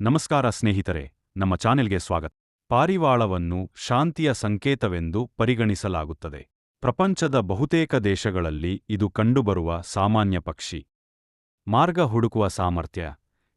ನಮಸ್ಕಾರ ಸ್ನೇಹಿತರೆ, ನಮ್ಮ ಚಾನೆಲ್ಗೆ ಸ್ವಾಗತ. ಪಾರಿವಾಳವನ್ನು ಶಾಂತಿಯ ಸಂಕೇತವೆಂದು ಪರಿಗಣಿಸಲಾಗುತ್ತದೆ. ಪ್ರಪಂಚದ ಬಹುತೇಕ ದೇಶಗಳಲ್ಲಿ ಇದು ಕಂಡುಬರುವ ಸಾಮಾನ್ಯ ಪಕ್ಷಿ. ಮಾರ್ಗ ಹುಡುಕುವ ಸಾಮರ್ಥ್ಯ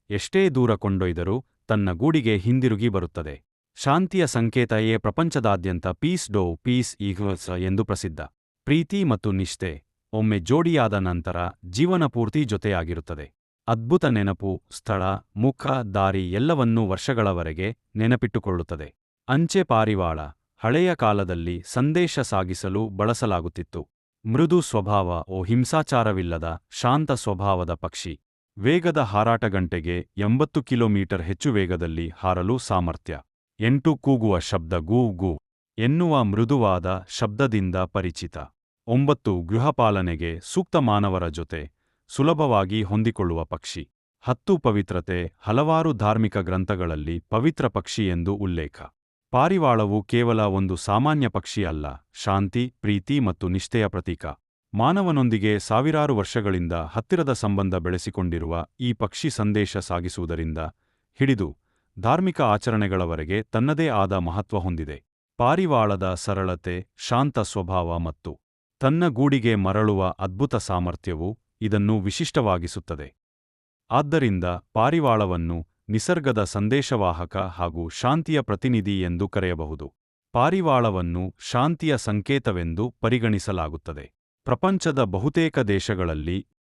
ಎಷ್ಟೇ ದೂರ ಕೊಂಡೊಯ್ದರೂ ತನ್ನ ಗೂಡಿಗೆ ಹಿಂದಿರುಗಿ ಬರುತ್ತದೆ. ಶಾಂತಿಯ ಸಂಕೇತಯೇ ಪ್ರಪಂಚದಾದ್ಯಂತ ಪೀಸ್ ಡೋ ಪೀಸ್ ಈಗ್ವಸ ಎಂದು ಪ್ರಸಿದ್ಧ. ಪ್ರೀತಿ ಮತ್ತು ನಿಷ್ಠೆ ಒಮ್ಮೆ ಜೋಡಿಯಾದ ನಂತರ ಜೀವನಪೂರ್ತಿ ಜೊತೆಯಾಗಿರುತ್ತದೆ. ಅದ್ಭುತ ನೆನಪು, ಸ್ಥಳ, ಮುಖ, ದಾರಿ ಎಲ್ಲವನ್ನೂ ವರ್ಷಗಳವರೆಗೆ ನೆನಪಿಟ್ಟುಕೊಳ್ಳುತ್ತದೆ. ಅಂಚೆ ಪಾರಿವಾಳ, ಹಳೆಯ ಕಾಲದಲ್ಲಿ ಸಂದೇಶ ಸಾಗಿಸಲು ಬಳಸಲಾಗುತ್ತಿತ್ತು. ಮೃದು ಸ್ವಭಾವ, ಓ ಹಿಂಸಾಚಾರವಿಲ್ಲದ, ಶಾಂತ ಸ್ವಭಾವದ ಪಕ್ಷಿ. ವೇಗದ ಹಾರಾಟ ಗಂಟೆಗೆ ಎಂಬತ್ತು ಕಿಲೋಮೀಟರ್ ಹೆಚ್ಚು ವೇಗದಲ್ಲಿ ಹಾರಲು ಸಾಮರ್ಥ್ಯ. ಎಂಟು ಕೂಗುವ ಶಬ್ದ ಗೂ ಗೂ. ಎನ್ನುವ ಮೃದುವಾದ ಶಬ್ದದಿಂದ ಪರಿಚಿತ. ಒಂಬತ್ತು ಗೃಹಪಾಲನೆಗೆ ಸೂಕ್ತ ಮಾನವರ ಜೊತೆ. ಸುಲಭವಾಗಿ ಹೊಂದಿಕೊಳ್ಳುವ ಪಕ್ಷಿ. ಹತ್ತು ಪವಿತ್ರತೆ, ಹಲವಾರು ಧಾರ್ಮಿಕ ಗ್ರಂಥಗಳಲ್ಲಿ ಪವಿತ್ರ ಪಕ್ಷಿ ಎಂದು ಉಲ್ಲೇಖ. ಪಾರಿವಾಳವು ಕೇವಲ ಒಂದು ಸಾಮಾನ್ಯ ಪಕ್ಷಿ ಅಲ್ಲ, ಶಾಂತಿ, ಪ್ರೀತಿ ಮತ್ತು ನಿಷ್ಠೆಯ ಪ್ರತೀಕ. ಮಾನವನೊಂದಿಗೆ ಸಾವಿರಾರು ವರ್ಷಗಳಿಂದ ಹತ್ತಿರದ ಸಂಬಂಧ ಬೆಳೆಸಿಕೊಂಡಿರುವ ಈ ಪಕ್ಷಿ ಸಂದೇಶ ಸಾಗಿಸುವುದರಿಂದ ಹಿಡಿದು ಧಾರ್ಮಿಕ ಆಚರಣೆಗಳವರೆಗೆ ತನ್ನದೇ ಆದ ಮಹತ್ವ ಹೊಂದಿದೆ. ಪಾರಿವಾಳದ ಸರಳತೆ, ಶಾಂತ ಸ್ವಭಾವ ಮತ್ತು ತನ್ನ ಗೂಡಿಗೆ ಮರಳುವ ಅದ್ಭುತ ಸಾಮರ್ಥ್ಯವು ಇದನ್ನು ವಿಶಿಷ್ಟವಾಗಿಸುತ್ತದೆ. ಆದ್ದರಿಂದ ಪಾರಿವಾಳವನ್ನು ನಿಸರ್ಗದ ಸಂದೇಶವಾಹಕ ಹಾಗೂ ಶಾಂತಿಯ ಪ್ರತಿನಿಧಿ ಎಂದು ಕರೆಯಬಹುದು. ಪಾರಿವಾಳವನ್ನು ಶಾಂತಿಯ ಸಂಕೇತವೆಂದು ಪರಿಗಣಿಸಲಾಗುತ್ತದೆ. ಪ್ರಪಂಚದ ಬಹುತೇಕ ದೇಶಗಳಲ್ಲಿ